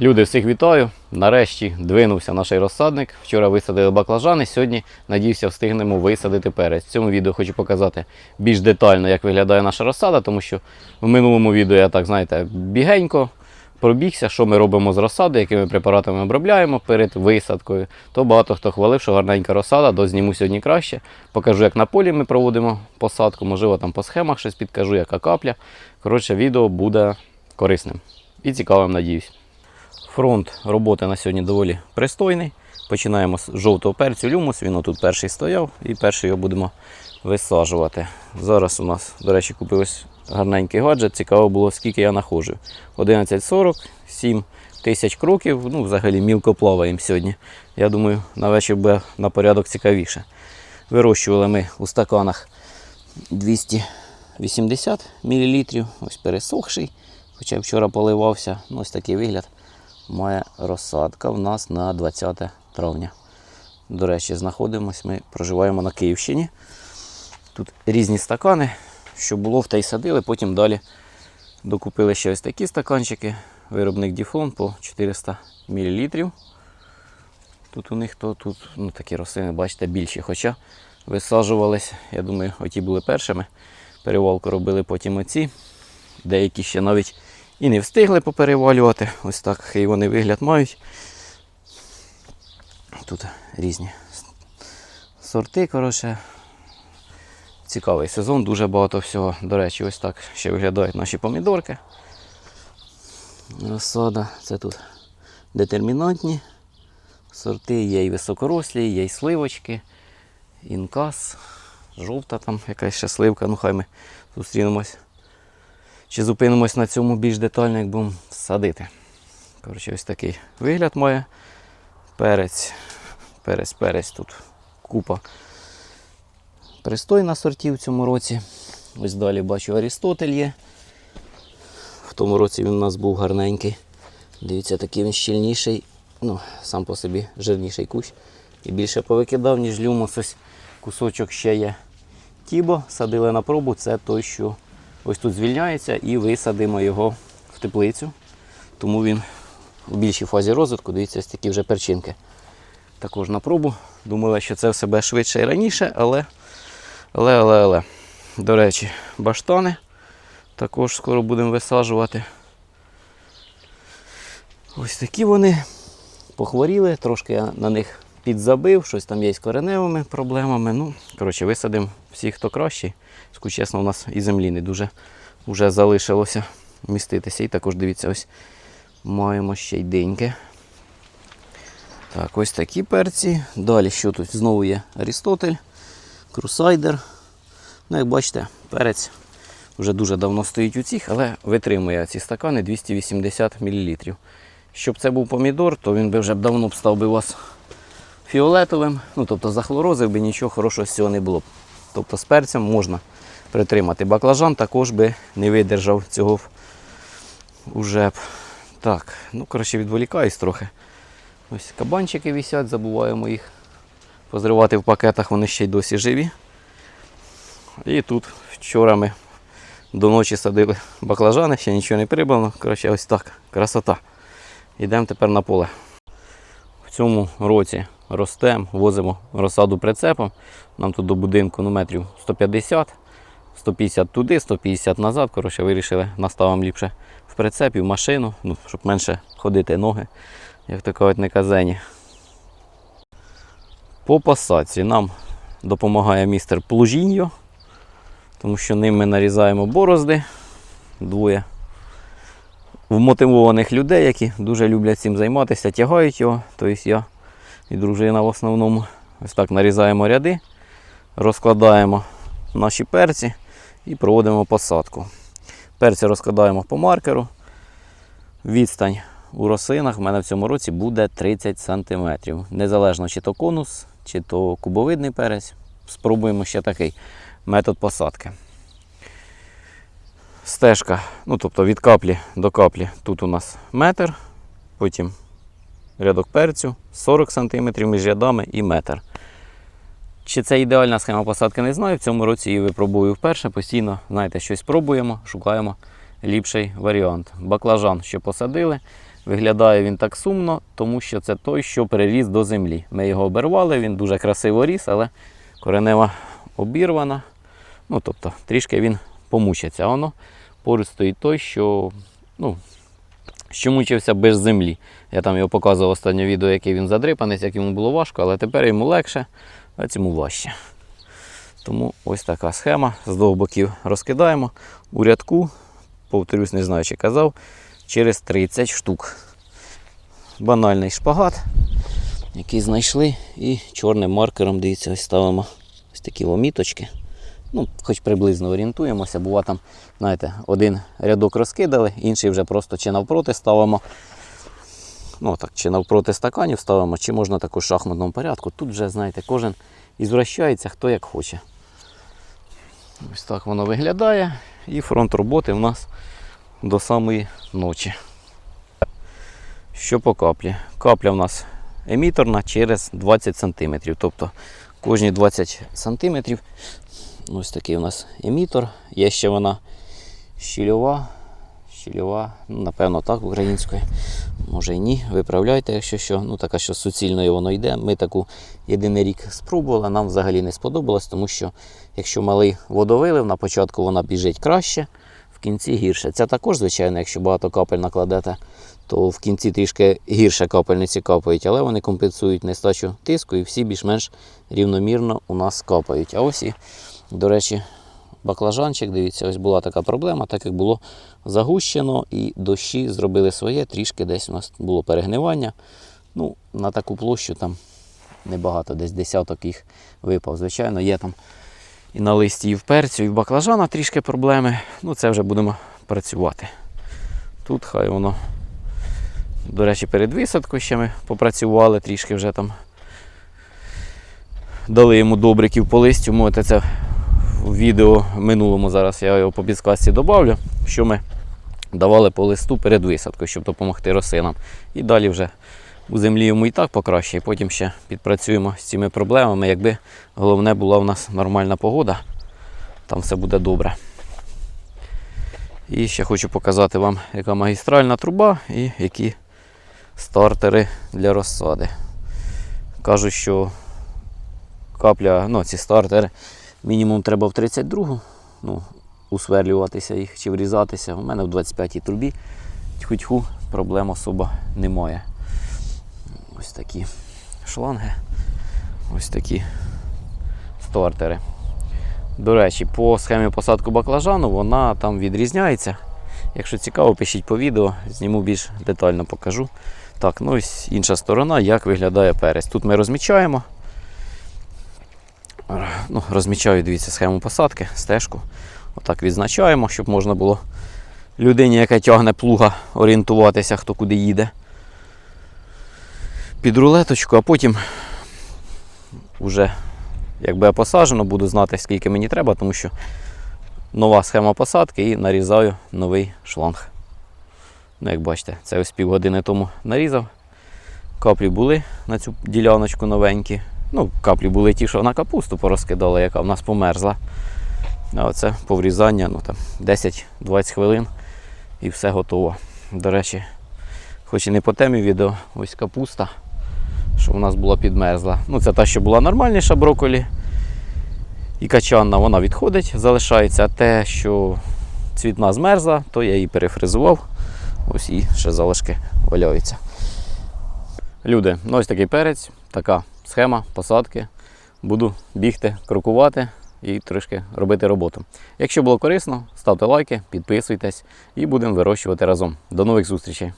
Люди, всіх вітаю. Нарешті двинувся наш розсадник. Вчора висадили баклажани, сьогодні, надіюся, встигнемо висадити перець. В цьому відео хочу показати більш детально, як виглядає наша розсада, тому що в минулому відео я так, знаєте, бігенько пробігся, що ми робимо з розсади, якими препаратами обробляємо перед висадкою. То багато хто хвалив, що гарненька розсада, дозніму сьогодні краще. Покажу, як на полі ми проводимо посадку, можливо, там по схемах щось підкажу, яка капля. Коротше, відео буде корисним і цікавим, надіюсь. Фронт роботи на сьогодні доволі пристойний. Починаємо з жовтого перцю люмус. Він тут перший стояв і перший його будемо висаджувати. Зараз у нас, до речі, купилось гарненький гаджет. Цікаво було, скільки я находжу. 11.40, 7 тисяч кроків. Ну, взагалі мілко плаваємо сьогодні. Я думаю, на вечір буде на порядок цікавіше. Вирощували ми у стаканах 280 мл. Ось пересохший. Хоча вчора поливався. Ну, ось такий вигляд має розсадка в нас на 20 травня. До речі, знаходимось, ми проживаємо на Київщині. Тут різні стакани, що було в те й садили, потім далі докупили ще ось такі стаканчики. Виробник Діфлон по 400 мл. Тут у них то тут ну, такі рослини, бачите, більші. Хоча висаджувались, я думаю, оті були першими. Перевалку робили потім оці. Деякі ще навіть і не встигли поперевалювати. Ось так і вони вигляд мають. Тут різні сорти, коротше. Цікавий сезон, дуже багато всього. До речі, ось так ще виглядають наші помідорки. Розсада. Це тут детермінантні сорти, є і високорослі, є і сливочки, інкас, жовта там якась ще сливка, ну хай ми зустрінемось. Чи зупинимось на цьому більш детально, як будемо садити. Коротше, ось такий вигляд має. Перець, перець, перець тут купа пристойна сортів в цьому році. Ось далі бачу Арістотель є. В тому році він у нас був гарненький. Дивіться, такий він щільніший, ну, сам по собі жирніший кущ. І більше повикидав, ніж люмус. Ось кусочок ще є. Тібо садили на пробу, це той, що ось тут звільняється, і висадимо його в теплицю. Тому він в більшій фазі розвитку, дивіться, ось такі вже перчинки. Також на пробу. Думали, що це все буде швидше і раніше, але, але, але, але. До речі, баштани також скоро будемо висаджувати. Ось такі вони похворіли, трошки я на них підзабив, щось там є з кореневими проблемами. Ну, коротше, висадимо всіх, хто кращий. Скажу чесно, у нас і землі не дуже вже залишилося міститися. І також дивіться, ось маємо ще й деньки. Так, ось такі перці. Далі що тут? Знову є Арістотель, Крусайдер. Ну, як бачите, перець вже дуже давно стоїть у цих, але витримує ці стакани 280 мл. Щоб це був помідор, то він би вже давно б став би у вас фіолетовим. Ну, тобто захлорозив би нічого хорошого з цього не було б. Тобто з перцем можна притримати. Баклажан також би не видержав цього уже. Так, ну коротше відволікаюсь трохи. Ось кабанчики висять, забуваємо їх позривати в пакетах, вони ще й досі живі. І тут вчора ми до ночі садили баклажани, ще нічого не прибрано. Коротше, ось так, красота. Йдемо тепер на поле. В цьому році ростемо, возимо розсаду прицепом. Нам тут до будинку ну, метрів 150, 150 туди, 150 назад. Коротше, вирішили наставимо ліпше в прицеп і в машину, ну, щоб менше ходити ноги, як то кажуть, не казені. По посадці нам допомагає містер Плужіньо, тому що ним ми нарізаємо борозди. Двоє вмотивованих людей, які дуже люблять цим займатися, тягають його. Тобто я і дружина в основному. Ось так нарізаємо ряди, розкладаємо наші перці і проводимо посадку. Перці розкладаємо по маркеру. Відстань у рослинах в мене в цьому році буде 30 см. Незалежно чи то конус, чи то кубовидний перець. Спробуємо ще такий метод посадки. Стежка, ну тобто від каплі до каплі тут у нас метр, потім рядок перцю 40 см між рядами і метр. Чи це ідеальна схема посадки, не знаю. В цьому році її випробую вперше. Постійно, знаєте, щось пробуємо, шукаємо ліпший варіант. Баклажан, що посадили, Виглядає він так сумно, тому що це той, що переріс до землі. Ми його обірвали, він дуже красиво ріс, але коренева обірвана. Ну, тобто, трішки він помучиться. А воно поруч стоїть той, що, ну, що мучився без землі. Я там його показував останнє відео, який він задрипаний, як йому було важко, але тепер йому легше, а цьому важче. Тому ось така схема. З двох боків розкидаємо. У рядку, повторюсь, не знаю, чи казав, через 30 штук. Банальний шпагат, який знайшли, і чорним маркером, дивіться, ось ставимо ось такі ломіточки. Ну, хоч приблизно орієнтуємося, бува там, знаєте, один рядок розкидали, інший вже просто чи навпроти ставимо. Ну, так, чи навпроти стаканів ставимо, чи можна також в шахматному порядку. Тут вже, знаєте, кожен ізвращається, хто як хоче. Ось так воно виглядає. І фронт роботи в нас до самої ночі. Що по каплі? Капля в нас еміторна через 20 см. Тобто кожні 20 см ось такий у нас емітор. Є ще вона щільова. Щільова, ну, напевно, так українською. Може і ні. Виправляйте, якщо що. Ну, така, що суцільною воно йде. Ми таку єдиний рік спробували, нам взагалі не сподобалось, тому що якщо малий водовилив, на початку вона біжить краще, в кінці гірше. Це також, звичайно, якщо багато капель накладете, то в кінці трішки гірше капельниці капають, але вони компенсують нестачу тиску і всі більш-менш рівномірно у нас капають. А ось і, до речі, баклажанчик, дивіться, ось була така проблема, так як було загущено і дощі зробили своє, трішки десь у нас було перегнивання. Ну, на таку площу там небагато, десь десяток їх випав. Звичайно, є там і на листі, і в перцю, і в баклажана трішки проблеми. Ну, це вже будемо працювати. Тут хай воно. До речі, перед висадкою ще ми попрацювали, трішки вже там дали йому добриків по листю. Можете це в відео минулому зараз я його по підсказці додавлю, що ми давали по листу перед висадкою, щоб допомогти рослинам. І далі вже у землі йому і так покраще, і потім ще підпрацюємо з цими проблемами. Якби головне була в нас нормальна погода, там все буде добре. І ще хочу показати вам, яка магістральна труба і які стартери для розсади. Кажуть, що капля, ну, ці стартери мінімум треба в 32-гу, ну, усверлюватися їх чи врізатися. У мене в 25-й трубі тьху-тьху, проблем особо немає. Ось такі шланги, ось такі стартери. До речі, по схемі посадку баклажану вона там відрізняється. Якщо цікаво, пишіть по відео, зніму більш детально покажу. Так, ну ось інша сторона, як виглядає перець. Тут ми розмічаємо. Ну, розмічаю, дивіться, схему посадки, стежку. Отак відзначаємо, щоб можна було людині, яка тягне плуга, орієнтуватися, хто куди їде. Під рулеточку, а потім вже якби посаджено, буду знати, скільки мені треба, тому що нова схема посадки і нарізаю новий шланг. Ну, як бачите, це ось півгодини тому нарізав. Каплі були на цю діляночку новенькі. Ну, каплі були ті, що на капусту порозкидали, яка в нас померзла. Оце поврізання, ну там 10-20 хвилин і все готово. До речі, хоч і не по темі відео, ось капуста, що в нас була підмерзла. Ну, це та, що була нормальніша брокколі. І качанна вона відходить, залишається. А те, що цвітна змерзла, то я її перефризував. Ось і ще залишки валяються. Люди, ну ось такий перець, така схема посадки. Буду бігти, крокувати і трошки робити роботу. Якщо було корисно, ставте лайки, підписуйтесь і будемо вирощувати разом. До нових зустрічей!